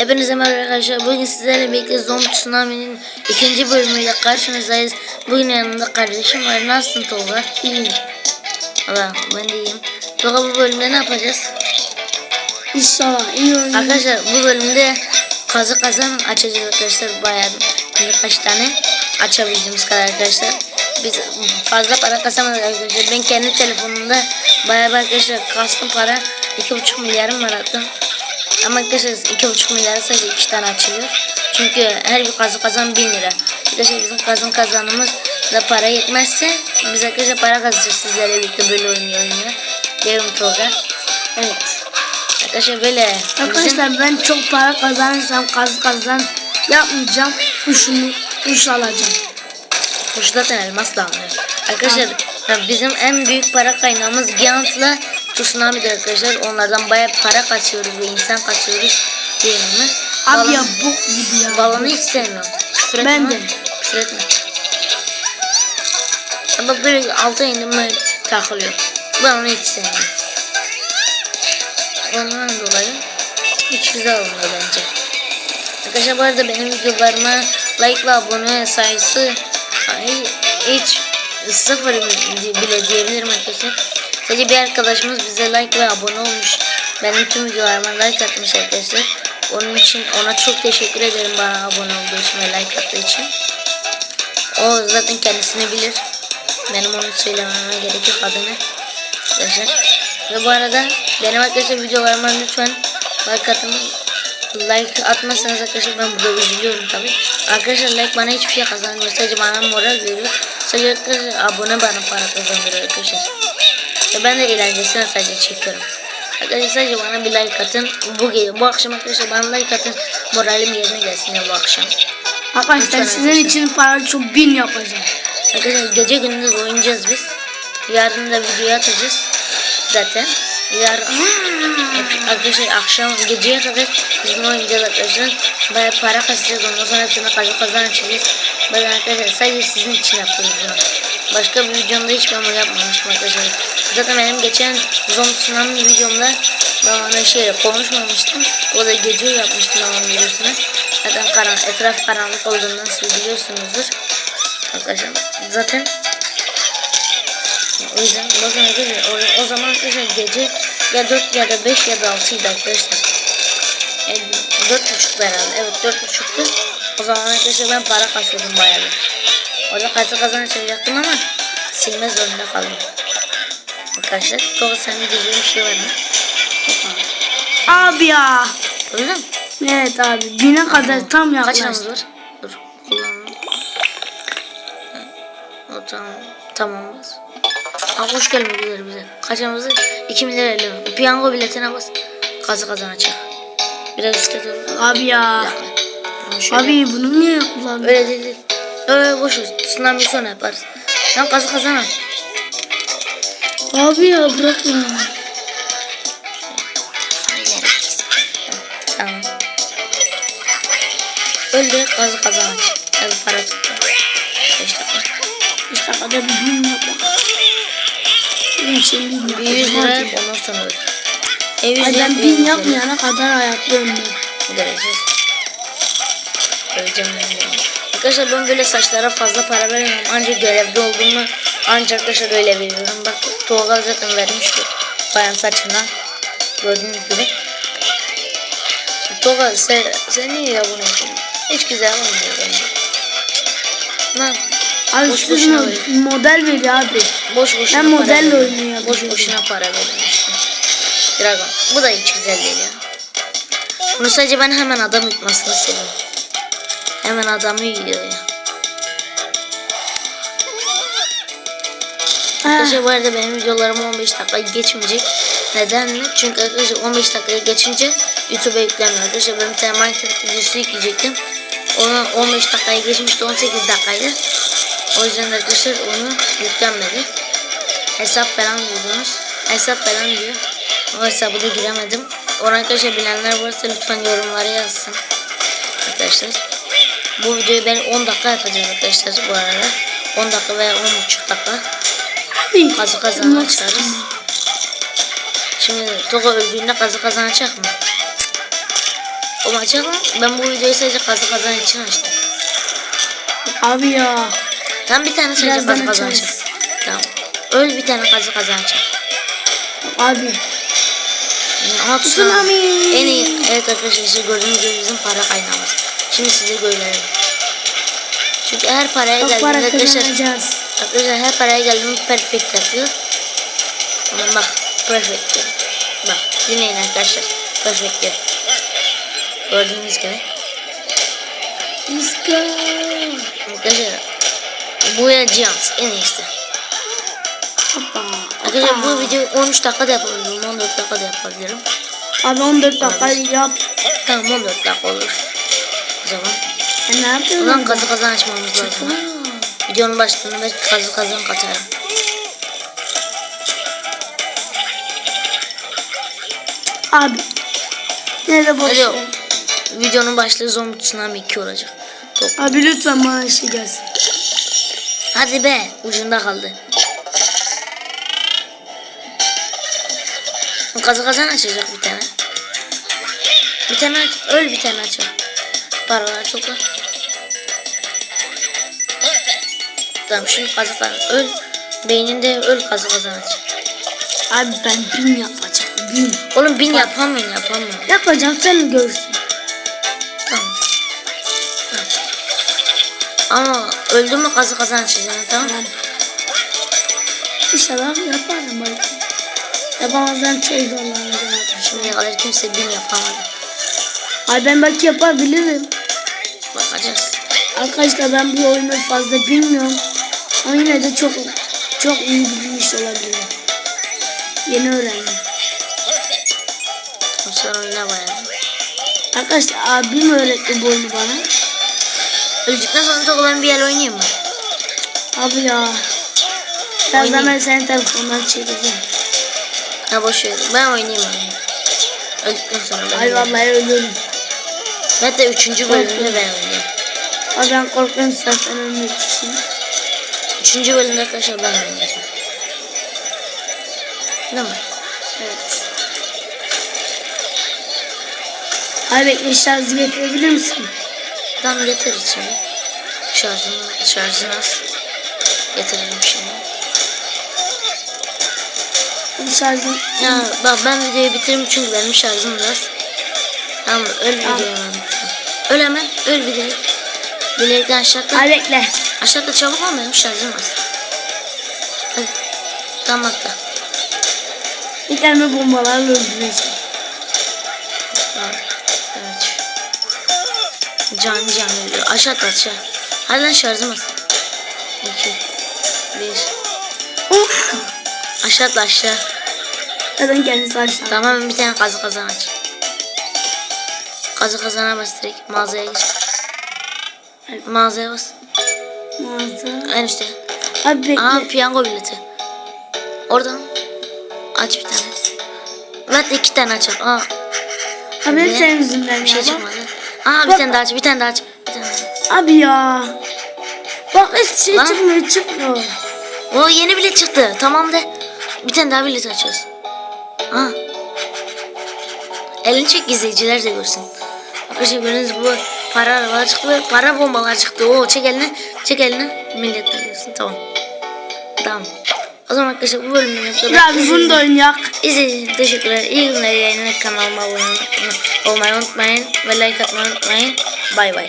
Hepinize merhaba arkadaşlar. Bugün sizlerle birlikte Zombi Tsunami'nin ikinci bölümüyle karşınızdayız. Bugün yanımda kardeşim var. Nasılsın Tolga? İyiyim. Allah ben de iyiyim. Tolga bu bölümde ne yapacağız? İnşallah iyi oyun. Arkadaşlar bu bölümde kazı kazan açacağız arkadaşlar. Bayağı birkaç tane açabildiğimiz kadar arkadaşlar. Biz fazla para kasamadık arkadaşlar. Ben kendi telefonumda bayağı arkadaşlar kastım para. 2,5 milyarım var hatta. Ama arkadaşlar 2,5 milyar sadece 2 tane açılıyor. Çünkü her bir kazı kazan 1000 lira. Arkadaşlar bizim kazın kazanımız da para yetmezse biz arkadaşlar para kazanacağız sizlerle birlikte böyle oynuyor oynuyor. Devrim Tolga. Evet. Arkadaşlar böyle bizim- Arkadaşlar ben çok para kazanırsam kaz kazan yapmayacağım. Kuşumu kuş alacağım. Kuş zaten elmasla alınıyor. Arkadaşlar ya bizim en büyük para kaynağımız Giant'la Tsunami'dir arkadaşlar. Onlardan bayağı para kaçıyoruz ve insan kaçıyoruz. Değil mi? Abi Balon- ya bok gibi ya. Balonu hiç sevmiyorum. Küfür Ben de. Küfür etme. Ama böyle alta indim mi takılıyor. Ben onu hiç sevmiyorum. Ondan dolayı hiç güzel olmuyor bence. Arkadaşlar bu arada benim videolarıma like ve abone sayısı ay, hiç sıfır bile diyebilirim arkadaşlar. Sadece bir arkadaşımız bize like ve abone olmuş. Benim tüm videolarıma like atmış arkadaşlar. Onun için ona çok teşekkür ederim bana abone olduğu için ve like attığı için. O zaten kendisini bilir. Benim onu söylememe gerek yok adını. Arkadaşlar. Ve bu arada benim arkadaşlar videolarıma lütfen like atın. Like atmazsanız arkadaşlar ben burada üzülüyorum tabi. Arkadaşlar like bana hiçbir şey kazanmıyor. Sadece bana moral veriyor. Sadece arkadaşlar abone bana para kazandırıyor arkadaşlar. Ve ben de eğlencesine sadece çekiyorum. Arkadaşlar sadece bana bir like atın. Bu, bu akşam arkadaşlar bana like atın. Moralim yerine gelsin ya bu akşam. Arkadaşlar sizin için para çok bin yapacağım. Arkadaşlar gece gündüz oynayacağız biz. Yarın da video atacağız. Zaten. Yarın arkadaşlar akşam geceye kadar biz bunu oynayacağız arkadaşlar. Baya para kasacağız ondan sonra hepsini kazı kazan açacağız. Ben arkadaşlar sadece sizin için bunu. Başka bir videomda hiç ben bunu yapmamıştım arkadaşlar. Zaten benim geçen Zombi Tsunami videomda ben ona şey konuşmamıştım. O da gece yapmıştım onun videosunu. Zaten karan, etraf karanlık olduğundan siz biliyorsunuzdur. Arkadaşlar zaten yüzden bakın arkadaşlar o, o zaman arkadaşlar gece ya 4 ya da 5 ya da 6 idi arkadaşlar. E, 4.5 herhalde. Evet 4.5'tu. O zaman arkadaşlar ben para kasıyordum bayağı. Orada kaçı kazanacaktım ama silme zorunda kaldım. Arkadaşlar Tova senin diyeceğin bir şey var mı? Abi ya. Öyle mi? Evet abi bine kadar tam Kaç liramız yaklaştı. var? Dur kullanalım. O tamam. Tamamız. Aa, hoş gelmek üzere bize. Kaçamızı 2 milyar 50 lira. Piyango biletine bas. Kazı kazanacak. Biraz üstte dur. Abi ya. Abi bunu niye kullandın? Öyle değil değil. Öyle boş ver. Tsunami sonra yaparız. Sen kazı kazana. Abi ya bırak ya. Tamam. Öldü kazı kazanacak. Hadi para tuttu. 5 dakika. İşte kadar bir bin yap bak. Bin bin yap. Bir 100 lira Hadi. ondan sonra öldü. 100 Ay ben bin 100 lira. yapmayana kadar ayakta ölmem. Göreceğiz. Öleceğim ben de. Arkadaşlar ben böyle saçlara fazla para vermiyorum. Ancak görevde olduğumu ancak arkadaşlar öyle veriyorum. Bak Tolga zaten vermişti bayan saçına. Gördüğünüz gibi. Tolga sen, sen niye ya bunu yapıyorsun? Hiç güzel olmuyor bence. Ne? Abi Boş veriyor. model veriyor abi. Boş boşuna Ben modelle oynuyorum. Boş boşuna para verilmişti. Dragon. Bu da hiç güzel değil ya. Bunu sadece ben hemen adam yutmasını seviyorum. Hemen adamı yiyor ya. Arkadaşlar bu arada benim videolarım 15 dakika geçmeyecek. Neden mi? Çünkü arkadaşlar 15 dakikaya geçince YouTube'a yüklemiyor. Arkadaşlar ben bir tane Minecraft videosu yükleyecektim. Onu 15 dakikaya geçmişti 18 dakikaydı. O yüzden arkadaşlar onu yüklenmedi. Hesap falan buldunuz. Hesap falan diyor. O hesabı da giremedim. Onu arkadaşlar bilenler varsa lütfen yorumlara yazsın. Arkadaşlar. Bu videoyu ben 10 dakika yapacağım arkadaşlar bu arada. 10 dakika veya 10.5 dakika. Kazı kazan açarız. Şimdi Toga öldüğünde kazı kazanacak mı? O maça lan. Ben bu videoyu sadece kazı kazan için açtım. Abi ya. Tam bir tane Birazdan kazı kazan açarız. açalım. Tamam. Öl bir tane kazı kazan açalım. Abi. Ama tsunami. En iyi. Evet arkadaşlar işte gördüğünüz gibi bizim para kaynağımız. Şimdi size görelim. Çünkü her paraya geldiğinde para arkadaşlar, arkadaşlar her paraya geldiğinde perfect yapıyor. Ama bak perfect diyor. Bak dinleyin arkadaşlar. Perfect diyor. Gördüğünüz gibi. Let's go. Arkadaşlar bu ya Giants en iyisi. Arkadaşlar bu videoyu 13 dakikada yapabilirim. 14 dakikada yapabilirim. Abi 14 dakika yap. Tamam 14 dakika olur. O zaman. E ne yapıyorsun? zaman kazı kazan açmamız lazım. Videonun başlığına belki kazı kazan katarım. Abi. Nerede o. Videonun başlığı zombi tsunami 2 olacak. Top. Abi lütfen bana şey gelsin. Hadi be ucunda kaldı. Kazı kazan açacak bir tane. Bir tane aç. Öl bir tane aç. Paralar topla. Tamam şimdi kazı kazan. Öl. Beyninde öl kazı kazan aç. Abi ben bin yapacağım. Bin. Oğlum bin yapamıyorum yapamıyorum. Yapacağım sen görsün. Tamam. Tamam. Ama öldü mü kazı kazan açacaksın tamam mı? Yani. İnşallah yaparım belki. Yapamazsam çok zorlanacağım. Şimdiye kadar kimse bin yapamadı. Ay ben belki yapabilirim. Bakacağız. Arkadaşlar ben bu oyunu fazla bilmiyorum. Ama yine de çok çok iyi bilmiş olabilirim. Yeni öğrendim. O sonra oyuna bayağı. Arkadaşlar abim öğretti bu oyunu bana. Öldükten sonra ben bir yer oynayayım mı? Abi ya. Birazdan ben senin telefondan çekeceğim. Ha boş ver. Ben oynayayım oynayayım. Öldükten sonra ben Ay vallahi ölürüm. Hatta üçüncü bölümde ben oynayayım. Abi ben korkuyorum zaten ölmek için. Üçüncü bölümde arkadaşlar ben oynayacağım. Değil mi? Evet. Ay bekle şarjı getirebilir misin? Tamam getir şimdi. Şarjını, şarjını az. Getirelim şimdi. Bu şarjı... Ya bak ben videoyu bitiririm çünkü benim şarjım biraz. Tamam öl videoyu hemen. Öl hemen öl videoyu. Bilekten aşağıda. Ay bekle. Aşağıda çabuk ol benim şarjım az. Hadi. Tamam hatta. Bir tane bombalarla öldüreceğim. Canlı canlı ölüyor. Aşağı at aşağı. Hadi lan şarjım az. 2 1 Of. Aşağı atla aşağı. Zaten kendisi aşağı. Tamam bir tane kazı kazan aç. Kazı kazana bas direkt mağazaya gir. Mağazaya bas. Mağaza. En üstte. Abi bekle. Aa piyango bileti. Oradan aç bir tane. Hatta iki tane aç. Aa Abi hep senin yüzünden bir şey çıkmadı. Aa bir Bak. tane daha aç. Bir tane daha aç. Bir tane daha. Abi ya. Bak hiç şey Lan. çıkmıyor çıkmıyor. O yeni bilet çıktı. Tamam de. Bir tane daha bilet açıyoruz. Ha. Elini çek izleyiciler de görsün. Arkadaşlar gördüğünüz bu para arabalar çıktı. Para bombalar çıktı. Oo çek elini. Çek elini. Millet de görsün. Tamam. Tamam. O zaman arkadaşlar bu bölümden sonra Ya abi bunu da oynayak. İzlediğiniz için teşekkürler. İyi günler yayınlar kanalıma abone olmayı unutmayın ve like atmayı unutmayın. Bay bay.